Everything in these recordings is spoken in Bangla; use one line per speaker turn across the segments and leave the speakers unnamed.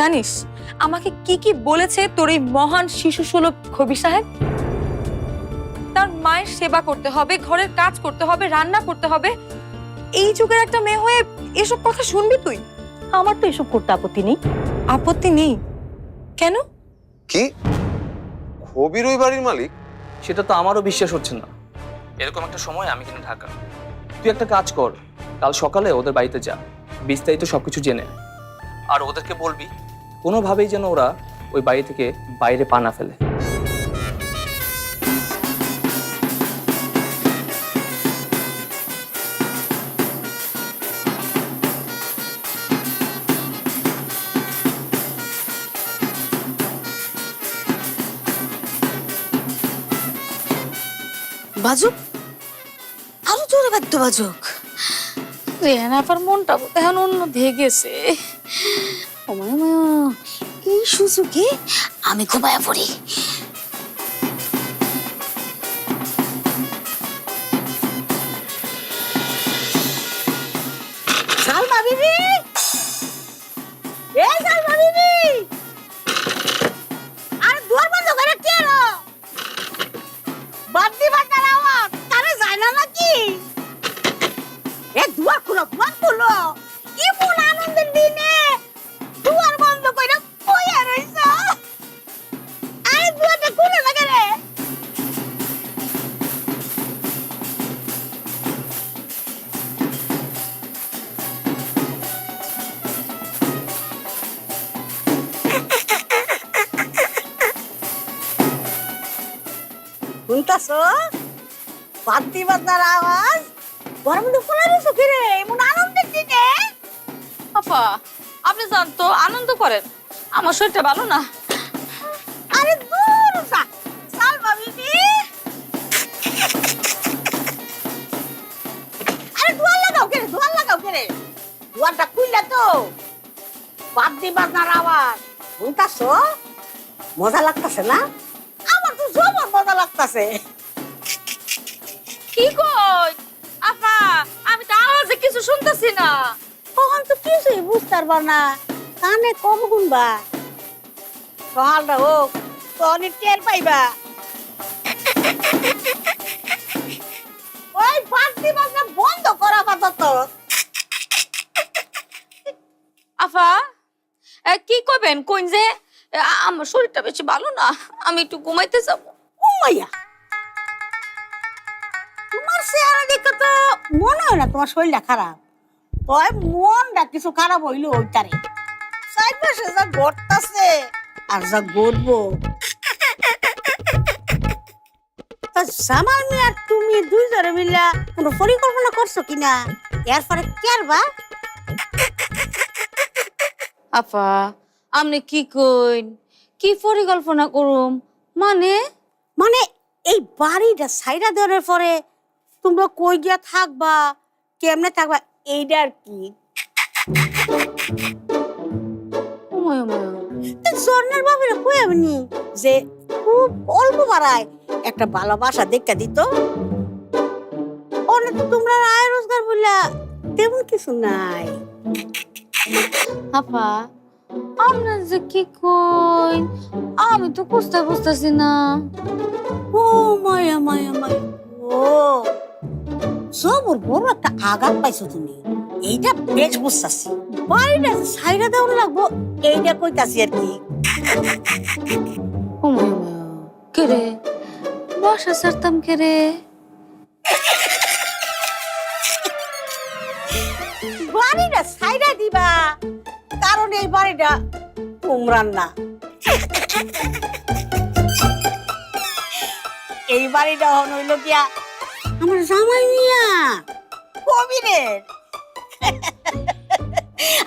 জানিস? আমাকে কি কি বলেছে তোর এই মহান শিশু সুলভ কবি সাহেব? তার মায়ের সেবা করতে হবে ঘরের কাজ করতে হবে রান্না করতে হবে। এই যুগের একটা মেয়ে হয়ে এসব কথা শুনবি তুই?
আমার তো এসব করতে আপত্তি নেই।
আপত্তি নেই? কেন?
কি? কবির ওই বাড়ির মালিক?
সেটা তো আমারও বিশ্বাস হচ্ছে না। এরকম একটা সময় আমি কিনা ঢাকা। তুই একটা কাজ কর কাল সকালে ওদের বাড়িতে যা। বিস্তারিত সবকিছু জেনে আর ওদেরকে বলবি কোনোভাবেই যেন ওরা ওই বাড়ি থেকে বাইরে পা না ফেলে।
বাজুক? আরও জোরে বাদ্য বাজুক। রেহান আপার মনটা এখন অন্য দিয়ে গেছে। ওমায় মায়া এই সুযোগে আমি ঘুমায় পড়ি। শুনতাছ বাদ্দি বাজার আওয়াজ। ফুলে রইছ কি রে এমন আনন্দের দিনে।
আপা আপনি জান তো আনন্দ করেন। আমার শরীরটা ভালো না।
আরে দূর যা সালমা বিবি। আরে দুয়ার লাগাও কে রে দুয়ার লাগাও কে রে দুয়ারটা খুললে তো। বাদ্দি বাজার আওয়াজ। শুনতাছ মজা লাগতাছে না? তো জবর মজা লাগতাছে।
কি কই? আপা আমি তো আওয়াজে কিছু শুনতেছি না।
তখন তো কিছুই বুঝতে পারবা না কানে কম গুনবা। সকালটা হোক তখন টের পাইবা। ওই বাদ্দি বাজনা বন্ধ করা পাতত
আফা কি কইবেন কইন যে আমার শরীরটা বেশি ভালো না আমি একটু ঘুমাইতে যাব।
ঘুমাইয়া? তোমার চেহারা দেখে তো মনে হয় না তোমার শরীরটা খারাপ। তয় মনটা কিছু খারাপ হইল ওইটারে। সাইড পাশে যা ঘটতাছে আর যা তা জামাল মিয়া তুমি দুইজনে মিলা কোনো পরিকল্পনা করছ কিনা? এর পরে কেরবা
আপা আপনি কি কইন? কি পরিকল্পনা করুম? মানে?
মানে এই বাড়িটা সাইডা দেওয়ার পরে তোমরা কই গিয়া থাকবা? কেমনে থাকবা? এইটা আর কি? স্বর্ণের বাবিরা কই আমি যে খুব অল্প বাড়ায় একটা ভালোবাসা দেখা দিত। অনেক তো তোমরা আয় রোজগার বললা তেমন কিছু নাই।
আপা আপনার যে কি কইন আমি তো বুঝতে বুঝতেছি না।
ও মায়া মায়া মায়া। ও সবর বড় একটা আঘাত পাইছো তুমি। এইটা বেশ বুঝতাছি। বাড়িটা সাইডা দেওয়ার লাগবো এইটা কইতাছি আর কি।
ওময় ওময় কে রে? বাসা ছাড়তাম কে রে?
বাড়িটা সাইডা দিবা। কারণ এই বাড়িটা তোমরার না। এই বাড়িটা হন হইল গিয়া আমার জামাই মিয়া। কবিরের।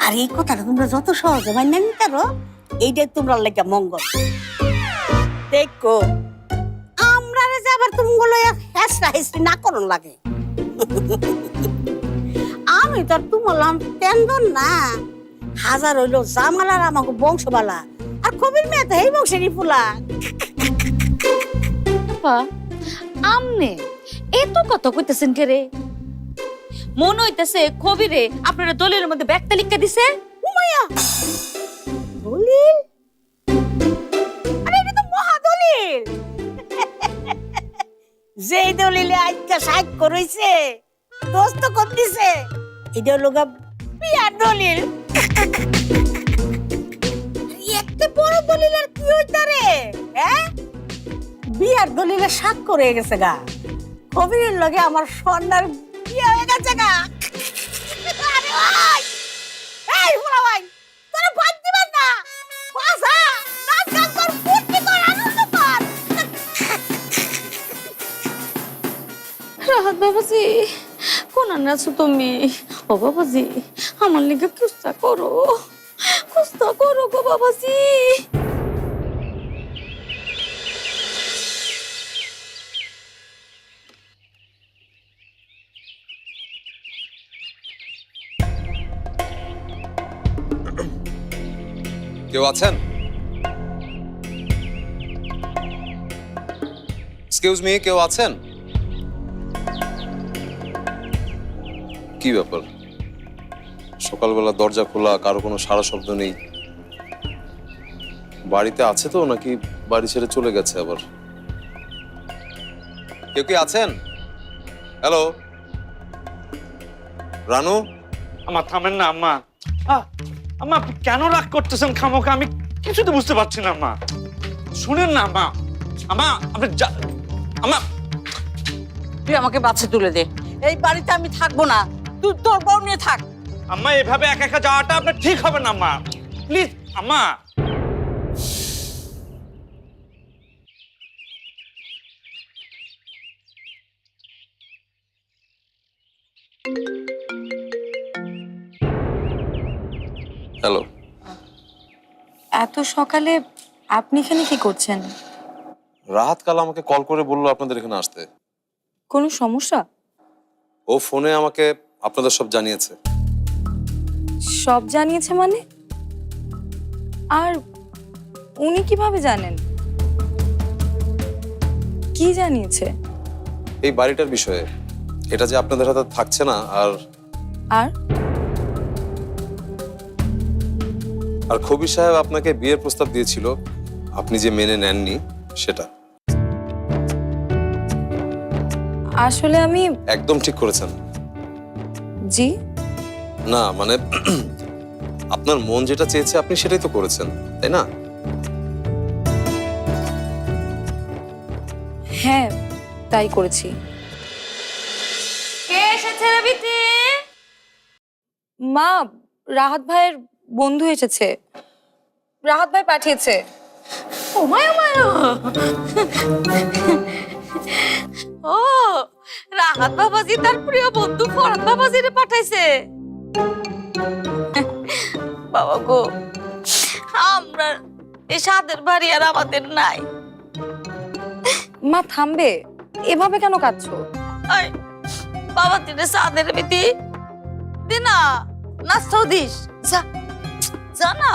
আর এই কথাটা তোমরা যত সহজে মান্য নিতে পারো এইটাই তোমরা লেগে মঙ্গল। দেখো আমরা যে আবার তুমগুলো হেসরা হেসরি না করন লাগে। আমি তো আর তুমলাম তেন্দন না। হাজার হইল জামালার আমাকে বংশবালা। আর কবির মেয়ে তো এই বংশেরই ফুলা।
আমনে এত কথা কইতেছেন কে রে? মনে হইতেছে কবিরে আপনারা দলের মধ্যে ব্যাগটা লিখে দিছে?
উমাইয়া দলিল? আরে এটা তো মহা দলিল! যেই দলিলে আজকে সাক্ষ্য রইছে দোস্ত করতেছে এটা গা বিয়ার দলিল। একটা বড় দলিল আর কি হ্যাঁ? বিয়ার দলিলে রয়ে গেছে গা। কবিরের লগে আমার স্বর্ণার বিয়ে হয়ে গেছে গা। কর। কর কর
কোন তুমি? ও বাবাজি, আমার লিগে কুস্তা করো। কুস্তা করো গো বাবাজি
কেউ আছেন এক্সকিউজ মি কেউ আছেন কি ব্যাপার সকালবেলা দরজা খোলা কারও কোনো সারা শব্দ নেই। বাড়িতে আছে তো নাকি বাড়ি ছেড়ে চলে গেছে আবার? কেউ কি আছেন? হ্যালো? রানু?
আমার থামেন না আম্মা। আহ, আম্মা আপনি কেন রাগ করতেছেন খামোকা আমি কিছু তো বুঝতে পারছি না আম্মা। শুনেন না আম্মা। আম্মা আপনি যা- আম্মা।
তুই আমাকে বাচ্চা তুলে দে। এই বাড়িতে আমি থাকব না। তুই তোর বউ নিয়ে থাক।
আম্মা এভাবে একা একা যাওয়াটা আপনার ঠিক হবে না আম্মা। প্লিজ আম্মা।
হ্যালো
এত সকালে আপনি এখানে কি করছেন?
রাহাত কাল আমাকে কল করে বলল আপনাদের এখানে আসতে।
কোনো সমস্যা?
ও ফোনে আমাকে আপনাদের সব জানিয়েছে।
সব জানিয়েছে মানে? আর উনি কীভাবে জানেন? কি জানিয়েছে?
এই বাড়িটার বিষয়ে। এটা যে আপনাদের হাতে থাকছে না আর
আর?
আর কবির সাহেব আপনাকে বিয়ের প্রস্তাব দিয়েছিল আপনি যে মেনে নেননি সেটা।
আসলে আমি
একদম ঠিক করেছেন।
জি?
না মানে আপনার মন যেটা চেয়েছে আপনি সেটাই তো করেছেন তাই না?
হ্যাঁ তাই করেছি।
কে এসেছে রে
মা রাহাত ভাইয়ের বন্ধু এসেছে। রাহাত ভাই পাঠিয়েছে।
ও রাহাত বাবাজি তার প্রিয় বন্ধু ফরাদ বাবাজিরে পাঠাইছে। বাবা গো আমরা এই সাদের বাড়ি আর আমাদের নাই।
মা থামবে? এভাবে কেন কাঁদছো?
বাবা তিনে সাদের বিতি দিনা নাস্তাও দিস। যা যা না।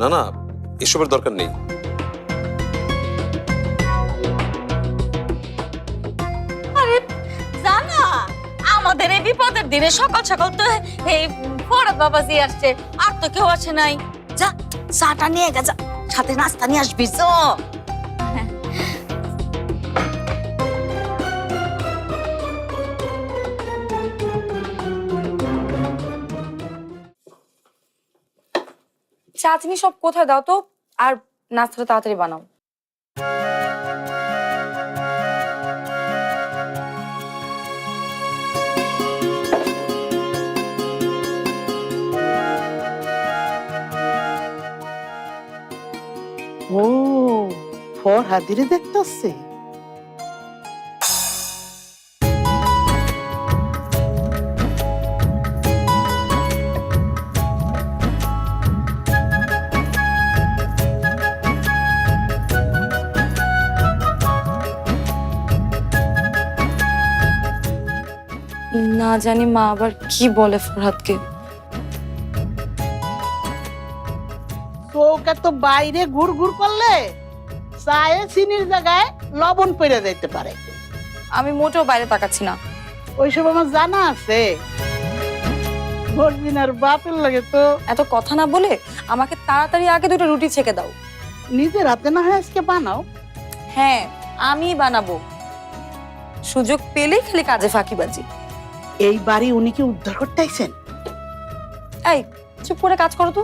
না না এসবের দরকার নেই।
বিপদের দিনে সকাল সকাল তো এই ফরাদ বাবাজি আসছে, আর তো কেউ আসে নাই। যা, চাটা নিয়ে গা, যা, সাথে নাস্তা নিয়ে আসবি তো
চাটনি সব কোথায় দাও তো, আর নাস্তাটা তাড়াতাড়ি বানাও।
ফরহাদিরে দেখতেছে।
না জানি মা আবার কি বলে ফরহাদকে।
চৌকা তো বাইরে ঘুর ঘুর করলে? চায়ে চিনির জায়গায় লবণ পড়ে যাইতে পারে।
আমি মোটেও বাইরে তাকাচ্ছি না।
ওইসব আমার জানা আছে। মর্জিনার বাপের লাগে তো
এত কথা না বলে আমাকে তাড়াতাড়ি আগে দুটো রুটি ছেঁকে দাও।
নিজের হাতে না হয় আজকে বানাও।
হ্যাঁ আমি বানাবো। সুযোগ পেলেই খালি কাজে ফাঁকিবাজি।
এই বাড়ি উনি কি উদ্ধার করতে আইছেন?
এই চুপ করে কাজ করো তো।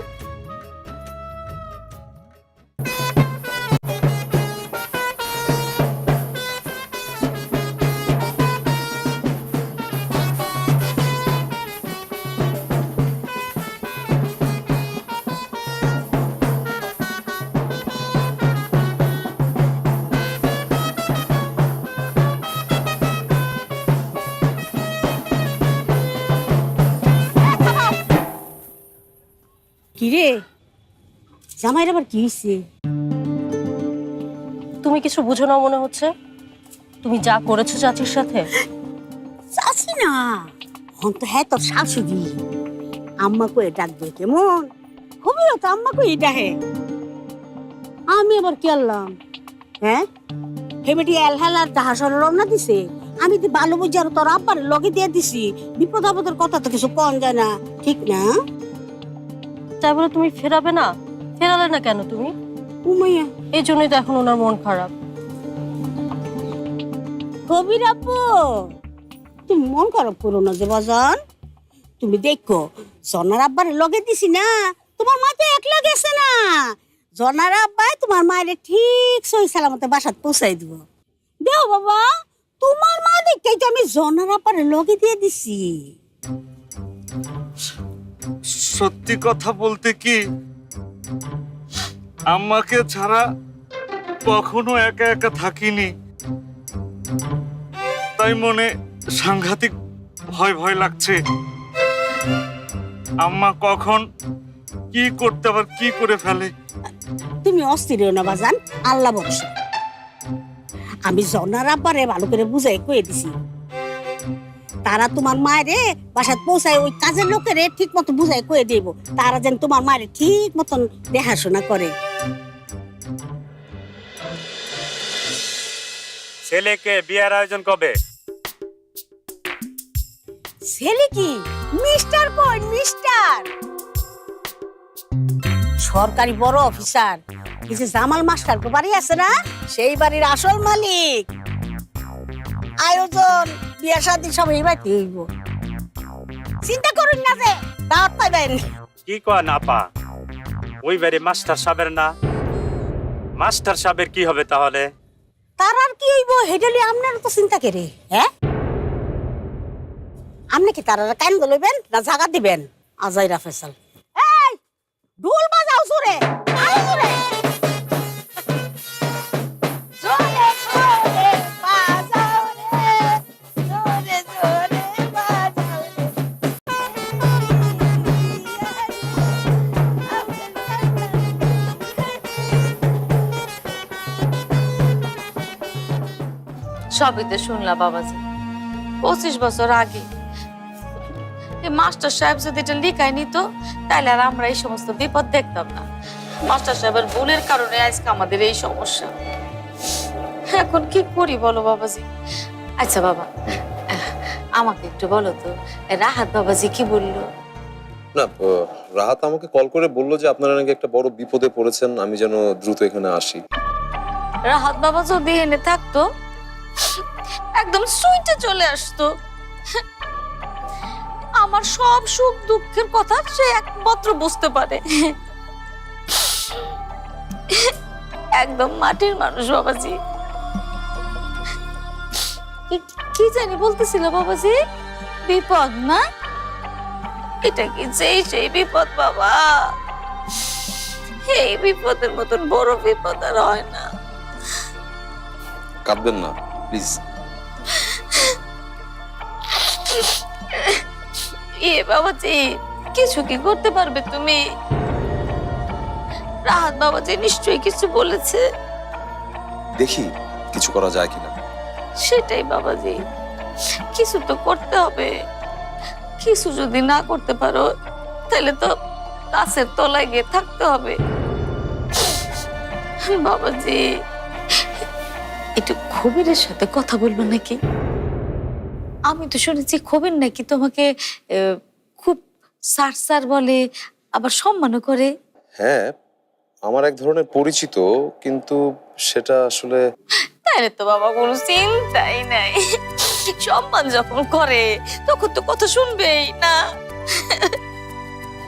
জামাইর আবার কি হয়েছে
তুমি কিছু বুঝো না মনে হচ্ছে? তুমি যা করেছ চাচির সাথে?
চাচি না। হন তো হ্যাঁ তোর শাশুড়ি। আম্মা কয়ে ডাকবে কেমন? হবিও তো আম্মা কয়ে ডাকে আমি আবার কি আনলাম? হ্যাঁ? হেবেটি এলহেলার জাহাজের রওনা দিছে। আমি তো ভালো বুঝি আর তোর আব্বার লগে দিয়ে দিছি। বিপদ আপদের কথা তো কিছু কম যায় না ঠিক না?
তাই বলে তুমি ফেরাবে না? ফেরালে না কেন তুমি?
উমাইয়া।
এই জন্যই তো এখন ওনার মন খারাপ।
কবির আপু তুমি মন খারাপ করো না যে বাজান। তুমি দেখো জনার আব্বার লগে দিছি না তোমার মা তো একলা গেছে না। জনার আব্বাই তোমার মায়ের ঠিক সহি সালামতে বাসাত পৌঁছাই দিব। দেও বাবা তোমার মা দেখতেই তো আমি জনার আব্বার লগে দিয়ে দিছি।
সত্যি কথা বলতে কি আম্মাকে ছাড়া কখনো একা একা থাকিনি। তাই মনে সাংঘাতিক ভয় ভয় লাগছে। আম্মা কখন কি করতে আবার কি করে ফেলে?
তুমি অস্থির না, বাজান। আল্লাহ বকশে আমি জনার আব্বারে ভালো করে বুঝাই কয়ে দিছি। তারা তোমার মায়েরে বাসাত পৌঁছায় ওই কাজের লোকেরে ঠিক মতো বুঝাই কয়ে দেব। তারা যেন তোমার মায়ের ঠিক মতন দেখাশোনা করে।
ছেলেকে বিয়ার আয়োজন কবে?
ছেলে কি? মিস্টার কই মিস্টার। সরকারি বড় অফিসার। এই যে জামাল মাস্টার তো বাড়ি আছে না? সেই বাড়ির আসল মালিক। আয়োজন বিয়া শাদী সব এই বাড়িতে হইব। চিন্তা করুন না যে দাওয়াত পাইবেন
কি কয় না পা ওই বাড়ি মাস্টার সাহেবের না? মাস্টার সাহেবের কি হবে তাহলে?
তার আর কি হইব? হেডেলি আপনার তো চিন্তা করে হ্যাঁ? আপনি কি তারা কান লইবেন না জাগা দিবেন? আজাইরা ফেসাল। এই, ঢোল বাজাও জোরে
সবই তো শুনলা বাবাজি। পঁচিশ বছর আগে। এই মাস্টার সাহেব যদি এটা লিখায় নিত তাহলে আর আমরা এই সমস্ত বিপদ দেখতাম না। মাস্টার সাহেবের ভুলের কারণে আজকে আমাদের এই সমস্যা। এখন কি করি বলো বাবাজি? আচ্ছা বাবা আমাকে একটু বলো তো রাহাত বাবাজি কি বলল?
না রাহাত আমাকে কল করে বলল যে আপনারা নাকি একটা বড় বিপদে পড়েছেন আমি যেন দ্রুত এখানে আসি।
রাহাত বাবা যদি এনে থাকতো একদম সুইটে চলে আসতো। আমার সব সুখ দুঃখের কথা সে একমাত্র বুঝতে পারে। একদম মাটির মানুষ, বাবাজি। কি- জানি বলতেছিল বাবাজি? বিপদ না? এটা কি যেই সেই বিপদ, বাবা? এই বিপদের মতন বড় বিপদ আর হয় না।
কাঁদবেন না। প্লিজ।
এ বাবাজি কিছু কি করতে পারবে তুমি? রাহাত বাবাজি নিশ্চয়ই কিছু বলেছে।
দেখি কিছু করা যায় কিনা।
সেটাই বাবাজি কিছু তো করতে হবে। কিছু যদি না করতে পারো তাহলে তো গাছের তলায় গিয়ে থাকতে হবে। বাবাজি খবিরের সাথে কথা বলব নাকি? আমি তো শুনেছি খবির নাকি তোমাকে খুব স্যার স্যার বলে আবার সম্মানও করে।
হ্যাঁ আমার এক ধরনের পরিচিত কিন্তু সেটা আসলে
তাহলে তো বাবা কোনো চিন্তাই নাই। সম্মান যখন করে তখন তো কথা শুনবেই না?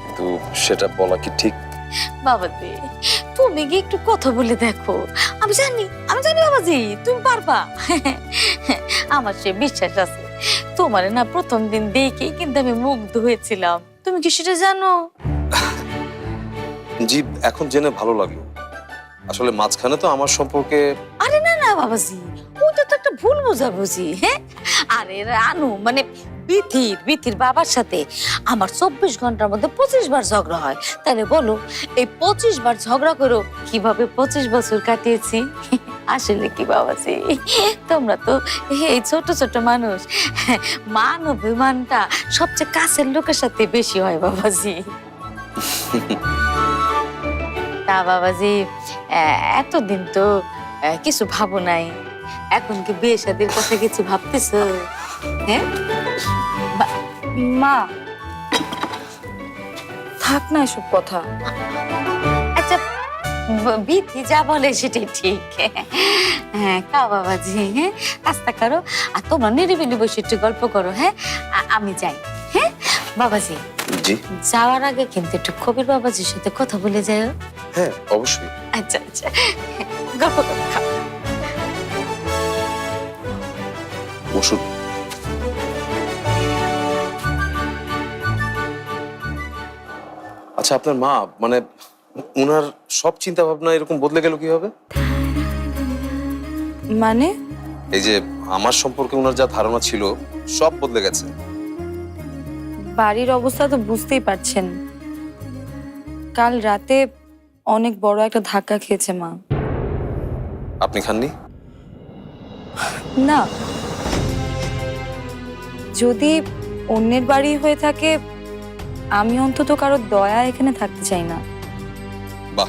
কিন্তু সেটা বলা কি ঠিক?
বাবাজি তুমি গিয়ে একটু কথা বলে দেখো। আমি জানি আমি জানি বাবাজি তুমি পারবা। আমার সে বিশ্বাস আছে। তোমার না প্রথম দিন দেখেই কিন্তু আমি মুগ্ধ হয়েছিলাম। তুমি কি সেটা জানো?
জি এখন জেনে ভালো লাগল। আসলে মাঝখানে তো আমার সম্পর্কে
আরে না না বাবাজি ওটা তো একটা ভুল বোঝাবুঝি হ্যাঁ? আরে রানু মানে বিথির বিথির বাবার সাথে। আমার চব্বিশ ঘণ্টার মধ্যে পঁচিশ বার ঝগড়া হয়। তাহলে বলো, এই পঁচিশ বার ঝগড়া করো কীভাবে পঁচিশ বছর কাটিয়েছি? আসলে কি বাবাজি? তোমরা তো এই ছোট ছোট মানুষ। মান অভিমানটা সবচেয়ে কাছের লোকের সাথে বেশি হয় বাবাজি। তা বাবাজি এতদিন তো কিছু ভাবো নাই। এখন কি বিয়ে শাদির কথা কিছু ভাবতেছ? হ্যাঁ?
মা থাক না এসব কথা।
আচ্ছা বিথি যা বলে সেটাই ঠিক। হ্যাঁ কা বাবাজি হ্যাঁ আস্তা করো। আর তোমরা নিরিবিলি বসে একটু গল্প করো হ্যাঁ? আমি যাই হ্যাঁ? বাবাজি
জি।
যাওয়ার আগে কিন্তু একটু কবির বাবাজির সাথে কথা বলে যাও।
হ্যাঁ অবশ্যই।
আচ্ছা আচ্ছা গল্প করো
ওষুধ আচ্ছা আপনার মা মানে উনার সব চিন্তা ভাবনা এরকম বদলে গেল কীভাবে?
মানে?
এই যে আমার সম্পর্কে ওনার যা ধারণা ছিল সব বদলে গেছে।
বাড়ির অবস্থা তো বুঝতেই পারছেন। কাল রাতে অনেক বড় একটা ধাক্কা খেয়েছে মা।
আপনি খাননি?
না। যদি অন্যের বাড়ি হয়ে থাকে আমি অন্তত কারও দয়া এখানে থাকতে চাই না।
বাহ।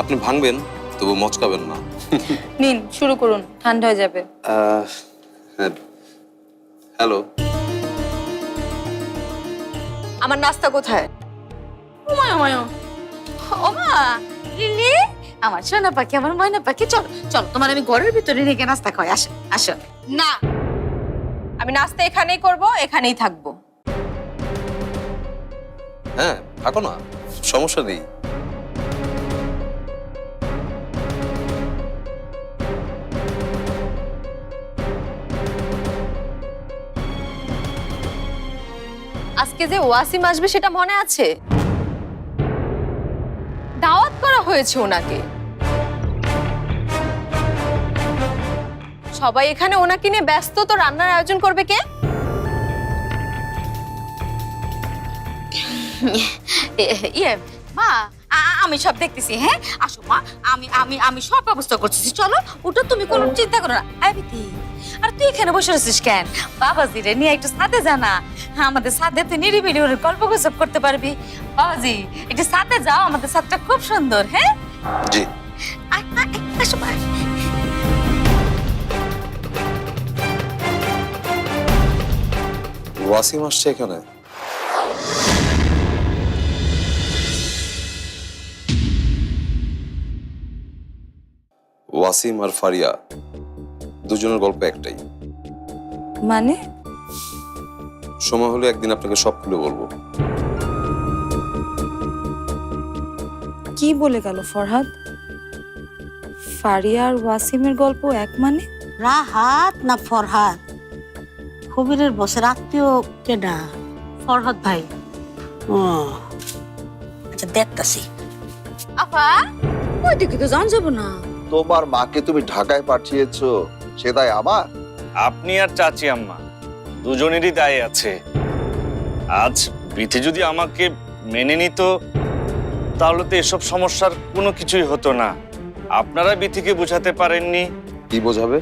আপনি ভাঙবেন তবু মচকাবেন না।
নিন শুরু করুন ঠান্ডা হয়ে যাবে।
হ্যালো।
আমার নাস্তা কোথায়?
ওমায় ওমায়। ওমা লিলি আমার সোনা পাখি আমার ময়না পাখি। চল চল তোমার আমি ঘরের ভিতরে রেখে নাস্তা খাওয়াই। আসো আসো।
না আমি নাস্তা এখানেই করব এখানেই থাকব।
হ্যাঁ থাকো না, সমস্যা নেই।
আজকে যে ওয়াসিম আসবে সেটা মনে আছে? দাওয়াত করা হয়েছে ওনাকে। সবাই এখানে ওনাকে নিয়ে ব্যস্ত, তো রান্নার আয়োজন করবে কে?
ইয়ে মা আমি সব দেখতেছি হ্যাঁ? আসো মা আমি আমি আমি সব ব্যবস্থা করতেছি। চলো ওটা তুমি কোনো চিন্তা করো না। আর তুই এখানে বসে রয়েছিস কেন? বাবাজি রে নিয়ে একটু সাথে জানা আমাদের সাথে তুই নিরিবিলি ওর গল্প গুজব করতে পারবি। বাবাজি একটু সাথে যাও আমাদের সাথটা খুব সুন্দর হ্যাঁ?
জি।
আসো মা।
ওয়াসিম আসছে এখানে? ওয়াসিম আর ফারিয়া দুজনের গল্প একটাই।
মানে?
সময় হলে একদিন আপনাকে সব খুলে বলব।
কি বলে গেল ফরহাদ? ফারিয়া আর ওয়াসিমের গল্প এক মানে?
রাহাত না ফরহাদ? কবিরের বসের আত্মীয় কেডা?
ফরহাদ ভাই।
ও আচ্ছা দেখতাছি।
আপা ওই দিকে তো যান যাব না।
তোমার মাকে তুমি ঢাকায় পাঠিয়েছ সে দায় আমার?
আপনি আর চাচি আম্মা দুজনেরই দায় আছে। আজ বিথি যদি আমাকে মেনে নিত তাহলে তো এসব সমস্যার কোনো কিছুই হতো না। আপনারা বিথিকে বোঝাতে পারেননি।
কি বোঝাবে?